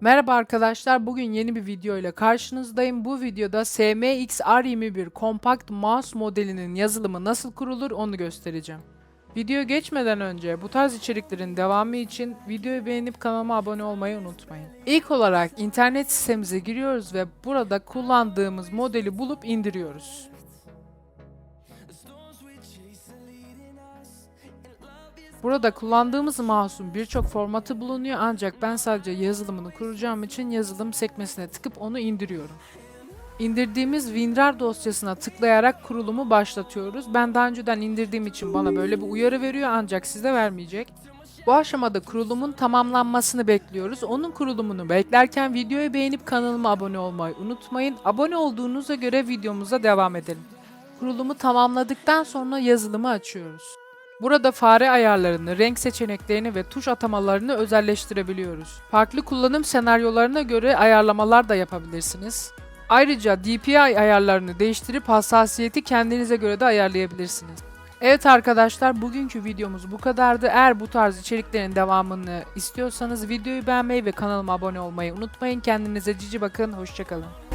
Merhaba arkadaşlar, bugün yeni bir video ile karşınızdayım. Bu videoda SMX R21 kompakt mouse modelinin yazılımı nasıl kurulur onu göstereceğim. Videoya geçmeden önce bu tarz içeriklerin devamı için videoyu beğenip kanalıma abone olmayı unutmayın. İlk olarak internet sitemize giriyoruz ve burada kullandığımız modeli bulup indiriyoruz. Burada kullandığımız mouse'un birçok formatı bulunuyor ancak ben sadece yazılımını kuracağım için yazılım sekmesine tıkıp onu indiriyorum. İndirdiğimiz WinRAR dosyasına tıklayarak kurulumu başlatıyoruz. Ben daha önceden indirdiğim için bana böyle bir uyarı veriyor ancak size vermeyecek. Bu aşamada kurulumun tamamlanmasını bekliyoruz. Onun kurulumunu beklerken videoyu beğenip kanalıma abone olmayı unutmayın. Abone olduğunuza göre videomuza devam edelim. Kurulumu tamamladıktan sonra yazılımı açıyoruz. Burada fare ayarlarını, renk seçeneklerini ve tuş atamalarını özelleştirebiliyoruz. Farklı kullanım senaryolarına göre ayarlamalar da yapabilirsiniz. Ayrıca DPI ayarlarını değiştirip hassasiyeti kendinize göre de ayarlayabilirsiniz. Evet arkadaşlar bugünkü videomuz bu kadardı. Eğer bu tarz içeriklerin devamını istiyorsanız videoyu beğenmeyi ve kanalıma abone olmayı unutmayın. Kendinize cici bakın. Hoşçakalın.